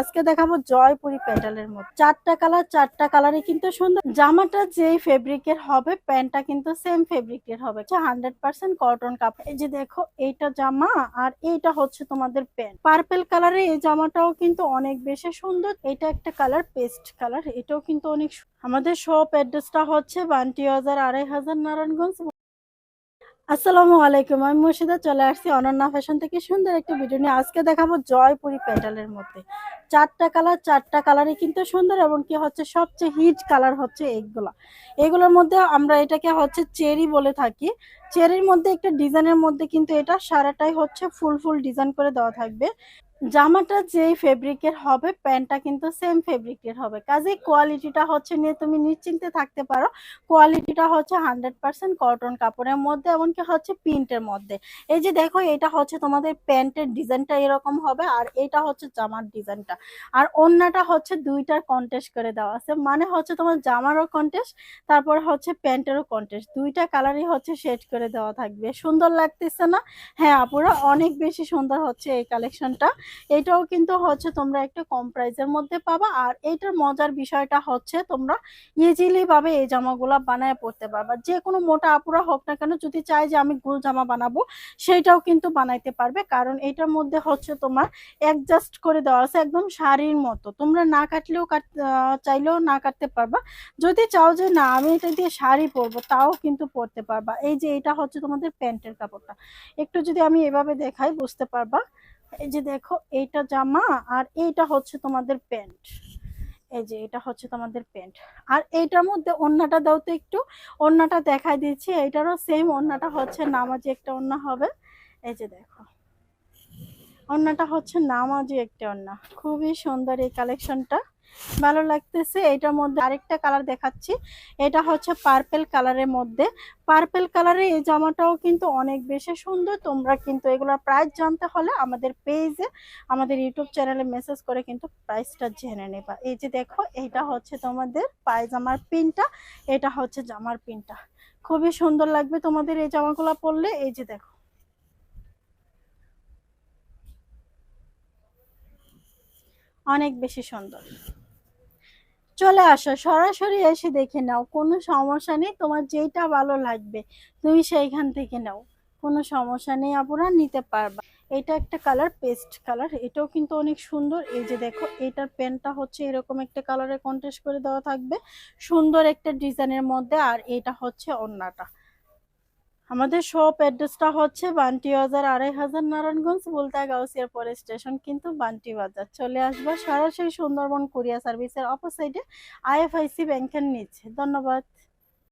আজকে দেখাবো জয়পুরি প্যাটেলের মধ্যে। চারটা কালার, চারটা কালারই কিন্তু সুন্দর। জামাটা যেই ফেব্রিকের হবে, প্যান্টটা কিন্তু সেম ফেব্রিকের হবে। হান্ড্রেড পার্সেন্ট কটন কাপড় এই যে দেখো, এইটা জামা আর এইটা হচ্ছে তোমাদের প্যান্ট পার্পেল কালারে এই জামাটাও কিন্তু অনেক বেশি সুন্দর। এটা একটা কালার পেস্ট কালার এটাও কিন্তু অনেক আমাদের শপ অ্যাড্রেসটা হচ্ছে বান্টি হাজার আড়াই হাজার নারায়ণগঞ্জ। আসসালামু আলাইকুম, আমি মুর্শিদা। চলে আসছি অনন্যা ফ্যাশন থেকে সুন্দর একটা ভিডিও নিয়ে। আজকে দেখাবো জয়পুরি প্যাটেলের মধ্যে। চারটা কালার চারটা কালারই কিন্তু সুন্দর এবং কি হচ্ছে সবচেয়ে হিট কালার হচ্ছে এইগুলা এগুলোর মধ্যে আমরা এটাকে হচ্ছে চেরি বলে থাকি। চেরির মধ্যে, একটা ডিজাইনের মধ্যে কিন্তু এটা সারাটাই হচ্ছে ফুল ফুল ডিজাইন করে দেওয়া থাকবে। জামাটা যেই ফেব্রিকের হবে, প্যান্টটা কিন্তু সেম ফেব্রিকের হবে। কাজে কোয়ালিটিটা হচ্ছে নিয়ে তুমি নিশ্চিন্তে থাকতে পারো। কোয়ালিটিটা হচ্ছে হান্ড্রেড পার্সেন্ট কটন কাপড়ের মধ্যে, এমনকি হচ্ছে প্রিন্টের মধ্যে। এই যে দেখো, এটা হচ্ছে তোমাদের প্যান্টের ডিজাইনটা এরকম হবে, আর এটা হচ্ছে জামার ডিজাইনটা। আর অন্যটা হচ্ছে দুইটার কন্টেস্ট করে দেওয়া আছে। মানে হচ্ছে তোমার জামারও কন্টেস্ট তারপরে হচ্ছে প্যান্টেরও কন্টেস্ট দুইটা কালারই হচ্ছে শেড করে দেওয়া থাকবে। সুন্দর লাগতেছে না? হ্যাঁ আপুরা, অনেক বেশি সুন্দর হচ্ছে এই কালেকশনটা। এটাও কিন্তু হচ্ছে তোমরা একটা কম প্রাইসের মধ্যে পাবা। আর এইটার মজার বিষয়টা হচ্ছে তোমরা ইজিলি ভাবে এই জামাগুলা বানায় পড়তে পারবা। যে কোনো মোটা আপুরা হোক না কেন, যদি চাই যে আমি গোল জামা বানাবো সেটাও কিন্তু বানাইতে পারবে। কারণ এটার মধ্যে হচ্ছে তোমার অ্যাডজাস্ট করে দেওয়া আছে একদম শাড়ির মতো। তোমরা না কাটলেও কাট চাইলেও না কাটতে পারবা। যদি চাও যে না, আমি এটা দিয়ে শাড়ি পরবো, তাও কিন্তু পরতে পারবা। এই যে এটা হচ্ছে তোমাদের প্যান্টের কাপড়টা। একটু যদি আমি এভাবে দেখাই, বুঝতে পারবা? এই যে দেখো, এইটা জামা আর এইটা হচ্ছে তোমাদের প্যান্ট। এই যে এটা হচ্ছে তোমাদের প্যান্ট। আর এইটার মধ্যে ওড়নাটা দাও তো একটু। ওড়নাটা দেখাই দিচ্ছি, এইটারও সেম ওড়নাটা হচ্ছে নামাজি একটা ওড়না হবে। এই যে দেখো ওড়নাটা হচ্ছে নামাজি একটা ওড়না খুবই সুন্দর এই কালেকশনটা ভালো লাগতেছে। এটার মধ্যে আরেকটা কালার দেখাচ্ছি। এটা হচ্ছে পার্পেল কালারের মধ্যে। পার্পেল কালারে এই জামাটাও কিন্তু অনেক বেশি সুন্দর। তোমরা কিন্তু এগুলোর প্রাইস জানতে হলে আমাদের পেজে আমাদের ইউটিউব চ্যানেলে মেসেজ করে কিন্তু প্রাইসটা জেনে নেবা। এই যে দেখো, এটা হচ্ছে তোমাদের পায়জামার পিনটা এটা হচ্ছে জামার পিনটা খুবই সুন্দর লাগবে তোমাদের এই জামাগুলো পরলে। এই যে দেখো। অনেক বেশি সুন্দর। চলে আসো, সরাসরি এসে দেখে নাও, কোনো সমস্যা নেই, তোমার যেটা ভালো লাগবে, তুমি সেইখান থেকে নাও। কোনো সমস্যা নেই, আপুরা, নিতে পারবা। এটা একটা কালার পেস্ট কালার এটাও কিন্তু অনেক সুন্দর। এই যে দেখো, এটার প্যান্টটা হচ্ছে এরকম একটা কালারে কন্টেস্ট করে দেওয়া থাকবে, সুন্দর একটা ডিজাইনের মধ্যে, আর এটা হচ্ছে ওড়নাটা। আমাদের শপ অ্যাড্রেসটা হচ্ছে বান্টি বাজার আড়াই হাজার নারায়ণগঞ্জ, বলতা গাউসিয়ার পরে স্টেশন কিন্তু বান্টি বাজার। চলে আসবা সরাসরি সুন্দরবন কুরিয়া সার্ভিসের অপোসাইডে আইএফআইসি ব্যাংকের নিচে। ধন্যবাদ।